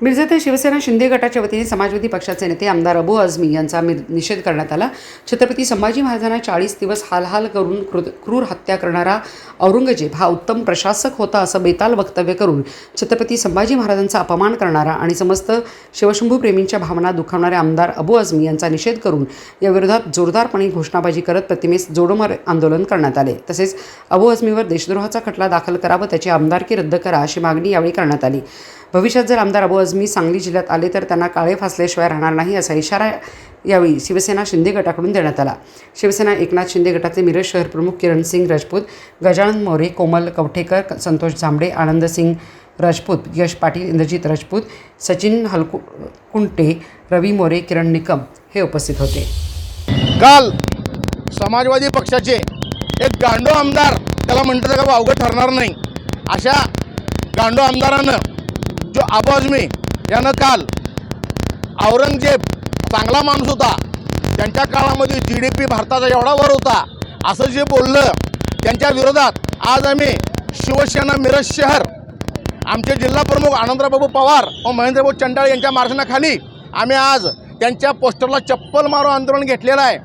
मिरजेत शिवसेना शिंदे गटाच्या वतीने समाजवादी पक्षाचे नेते आमदार अबू आझमी यांचा मिर निषेध करण्यात आला. छत्रपती संभाजी महाराजांना चाळीस दिवस हालहाल करून क्रू क्रूर हत्या करणारा औरंगजेब हा उत्तम प्रशासक होता असं बेताल वक्तव्य करून छत्रपती संभाजी महाराजांचा अपमान करणारा आणि समस्त शिवशंभूप्रेमींच्या भावना दुखावणाऱ्या आमदार अबू आझमी यांचा निषेध करून याविरोधात जोरदारपणे घोषणाबाजी करत प्रतिमेस जोडमार आंदोलन करण्यात आले. तसेच अबू आझमीवर देशद्रोहाचा खटला दाखल करा व त्याची आमदारकी रद्द करा अशी मागणी यावेळी करण्यात आली. भविष्यात जर आमदार अबू आझमी सांगली जिल्ह्यात आले तर त्यांना काळे फासल्याशिवाय राहणार नाही असा इशारा यावेळी शिवसेना शिंदे गटाकडून देण्यात आला. शिवसेना एकनाथ शिंदे गटाचे मिरज शहर प्रमुख किरण सिंग राजपूत गजानन मोरे कोमल कवठेकर संतोष झांबडे आनंद सिंग राजपूत यश पाटील इंद्रजित राजपूत सचिन हलकु कुंटे रवी मोरे किरण निकम हे उपस्थित होते. काल समाजवादी पक्षाचे एक गांडो आमदार त्याला म्हणतात का अवघड ठरणार नाही अशा गांडो आमदारानं जो आबू आझमी यानं काल औरंगजेब चांगला माणूस होता. त्यांच्या काळामध्ये जी डी पी भारताचा एवढा वर होता. असं जे बोललं त्यांच्या विरोधात आज आम्ही शिवसेना मिरज शहर आमचे जिल्हाप्रमुख आनंदराबाबू पवार व महेंद्रभाऊ चंडाळ यांच्या मार्गदर्शनाखाली आम्ही आज त्यांच्या पोस्टरला चप्पल मारो आंदोलन घेतलेलं आहे.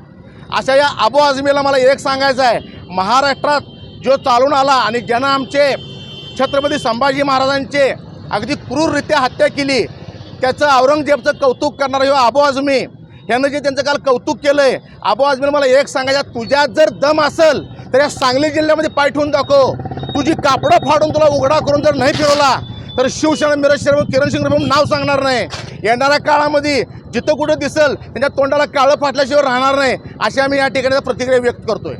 अशा या अबू आझमीला मला एक सांगायचं आहे. महाराष्ट्रात जो चालून आला आणि ज्यानं आमचे छत्रपती संभाजी महाराजांचे अगदी क्रूररित्या हत्या केली. त्याचं औरंगजेबचं कौतुक करणारा ह्यो आबो आझमी ह्यानं जे त्यांचं काल कौतुक केलं आहे आबो आझमीला मला एक सांगायचं तुझ्यात जर दम असेल तर या सांगली जिल्ह्यामध्ये पाय ठेवून दाखव. तुझी कापडं फाडून तुला उघडा करून जर नाही फिरवला तर शिवसेना मिरज शर्मा किरण सिंग म्हणून नाव सांगणार नाही. येणाऱ्या काळामध्ये जिथं कुठं दिसेल त्यांच्या तोंडाला काळं फाटल्याशिवाय राहणार नाही अशी आम्ही या ठिकाणी प्रतिक्रिया व्यक्त करतोय.